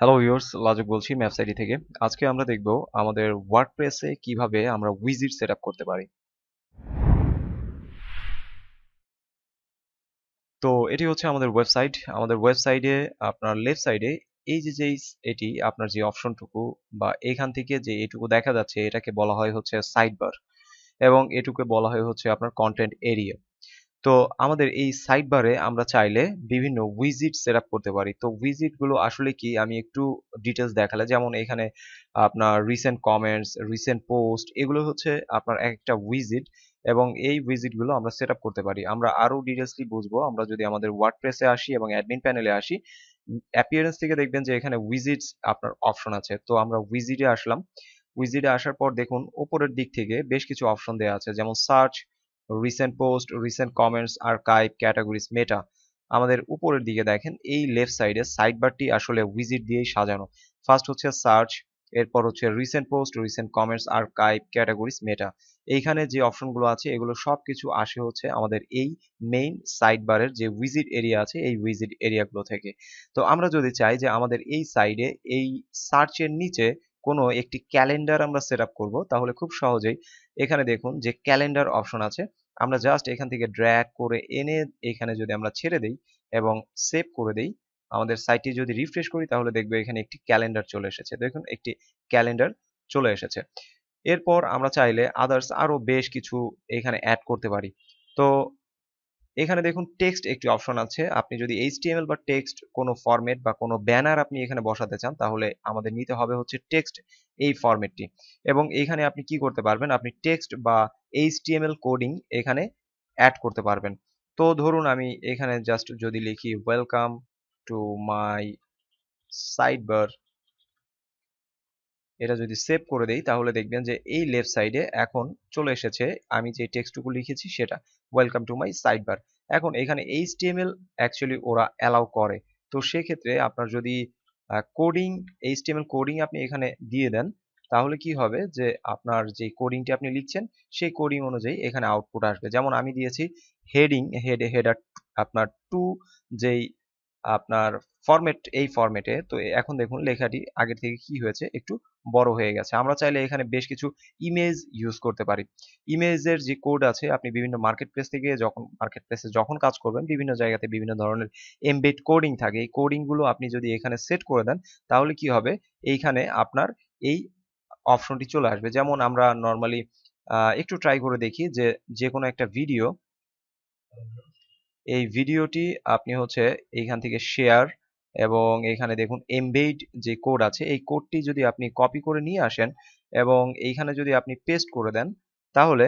Hello viewers লাজুক বলছি ম্যাপসাইটি থেকে। আজকে আমরা দেখব আমাদের ওয়ার্ডপ্রেসে কীভাবে আমরা উইজিট সেট করতে পারি। তো এটি হচ্ছে আমাদের ওয়েবসাইট আমাদের ওয়েবসাইটে আপনার লেফট সাইডে এই যে যেই, এটি আপনার যে অপশনটুকু বা এখান থেকে যে এটুকু দেখা যাচ্ছে, এটাকে বলা হয় হচ্ছে সাইডবার এবং এটুকু বলা হয় হচ্ছে আপনার কন্টেন্ট এরিয়া তো আমাদের এই সাইড বারে আমরা চাইলে বিভিন্ন উইজিট সেট করতে পারি। তো উইজিটগুলো আসলে কি? আমি একটু ডিটেলস দেখালে। যেমন এখানে আপনার রিসেন্ট কমেন্টস রিসেন্ট পোস্ট এগুলো হচ্ছে আপনার একটা উইজিট এবং এই উইজিটগুলো আমরা সেট করতে পারি। আমরা আরও ডিটেলসলি বুঝব। আমরা যদি আমাদের ওয়ার্ডপ্রেসে আসি এবং অ্যাডমিন প্যানেলে আসি অ্যাপিয়ারেন্স থেকে দেখবেন যে এখানে উইজিটস আপনার অপশন আছে। তো আমরা উইজিটে আসলাম। উইজিটে আসার পর দেখুন উপরের দিক থেকে বেশ কিছু অপশন দেওয়া আছে। যেমন search recent post recent comments archive categories meta আমাদের উপরের দিকে দেখেন, এই লেফট সাইডে সাইড বারটি আসলে উইজিট দিয়েই সাজানো। ফার্স্ট হচ্ছে সার্চ এরপর হচ্ছে recent post recent comments archive categories meta এইখানে যে অপশনগুলো আছে, এগুলো সব কিছু আসে হচ্ছে আমাদের এই মেইন সাইড বারের যে উইজিট এরিয়া আছে, এই উইজিট এরিয়াগুলো থেকে। তো আমরা যদি চাই যে আমাদের এই সাইডে এই সার্চের নিচে কোনো একটি ক্যালেন্ডার আমরা সেট আপ করব, তাহলে খুব সহজেই এখানে দেখুন যে ক্যালেন্ডার অপশন আছে। আমরা জাস্ট এখান থেকে ড্র্যাগ করে এনে এখানে যদি আমরা ছেড়ে দেই এবং সেভ করে দেই, আমাদের সাইটটি যদি রিফ্রেশ করি, তাহলে দেখবে এখানে একটি ক্যালেন্ডার চলে এসেছে। দেখুন, একটি ক্যালেন্ডার চলে এসেছে। এরপর আমরা চাইলে আদার্স আরও বেশ কিছু এখানে অ্যাড করতে পারি। তো এখানে দেখুন টেক্সট একটি অপশন আছে। আপনি যদি এইচটিএমএল বা টেক্সট কোনো ফরম্যাট বা কোনো ব্যানার আপনি এখানে বসাতে চান, তাহলে আমাদের নিতে হবে হচ্ছে টেক্সট এই ফরম্যাটটি এবং এখানে আপনি কি করতে পারবেন? আপনি টেক্সট বা এইচটিএমএল কোডিং এখানে অ্যাড করতে পারবেন। তো ধরুন আমি এখানে জাস্ট যদি লিখি welcome to my sidebar এটা যদি সেভ করে দেই, তাহলে দেখবেন যে এই লেফট সাইডে এখন চলে এসেছে, আমি যে টেক্সটটুকু লিখেছি সেটা। Welcome to my sidebar এখন এখানে এইচটিএমএল অ্যাকচুয়ালি ওরা অ্যালাউ করে। তো সেক্ষেত্রে আপনার যদি কোডিং এইচটিএমএল কোডিং আপনি এখানে দিয়ে দেন, তাহলে কি হবে যে আপনার যে কোডিংটি আপনি লিখছেন, সেই কোডিং অনুযায়ী এখানে আউটপুট আসবে। যেমন আমি দিয়েছি হেডিং হেড হেডার আপনার টু যেই আপনার ফরম্যাট এই ফরম্যাটে তো এখন দেখুন লেখাটি আগের থেকে কি হয়েছে, একটু বড় হয়ে গেছে। আমরা চাইলে এখানে বেশ কিছু ইমেজ ইউজ করতে পারি। ইমেজের যে কোড আছে, আপনি বিভিন্ন মার্কেট প্লেস থেকে যখন মার্কেট প্লেসে যখন কাজ করবেন, বিভিন্ন জায়গাতে বিভিন্ন ধরনের এমবেড কোডিং থাকে। এই কোডিংগুলো আপনি যদি এখানে সেট করে দেন, তাহলে কি হবে? এইখানে আপনার এই অপশনটি চলে আসবে। যেমন আমরা নর্মালি একটু ট্রাই করে দেখি যে যে কোনো একটা ভিডিও এই ভিডিওটি আপনি হচ্ছে এইখান থেকে শেয়ার এবং এখানে দেখুন এমবেড যে কোড আছে, এই কোডটি যদি আপনি কপি করে নিয়ে আসেন এবং এইখানে যদি আপনি পেস্ট করে দেন, তাহলে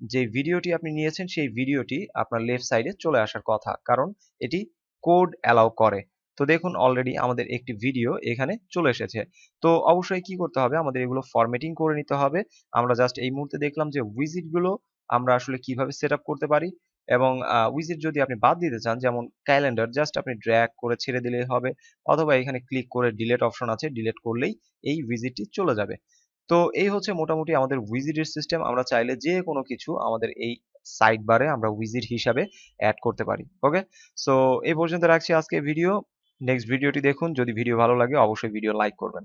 যে ভিডিওটি আপনি নিয়েছেন, সেই ভিডিওটি আপনার লেফট সাইডে চলে আসার কথা। কারণ এটি কোড অ্যালাউ করে। তো দেখুন অলরেডি আমাদের একটি ভিডিও এখানে চলে এসেছে। তো অবশ্যই কি করতে হবে? আমাদের এগুলো ফরম্যাটিং করে নিতে হবে। আমরা জাস্ট এই মুহূর্তে দেখলাম যে উইজিটগুলো আমরা আসলে কীভাবে সেট করতে পারি। এবং উইজিট যদি আপনি বাদ দিতে চান, যেমন ক্যালেন্ডার, জাস্ট আপনি ড্র্যাগ করে ছেড়ে দিলেই হবে অথবা এখানে ক্লিক করে ডিলেট অপশন আছে, ডিলেট করলেই এই উইজিটটি চলে যাবে। তো এই হচ্ছে মোটামুটি আমাদের উইজিটের সিস্টেম। আমরা চাইলে যে কোনো কিছু আমাদের এই সাইড বারে আমরা উইজিট হিসাবে অ্যাড করতে পারি, ওকে? সো এই পর্যন্ত রাখছি আজকে ভিডিও। নেক্সট ভিডিওটি দেখুন। যদি ভিডিও ভালো লাগে, অবশ্যই ভিডিও লাইক করবেন।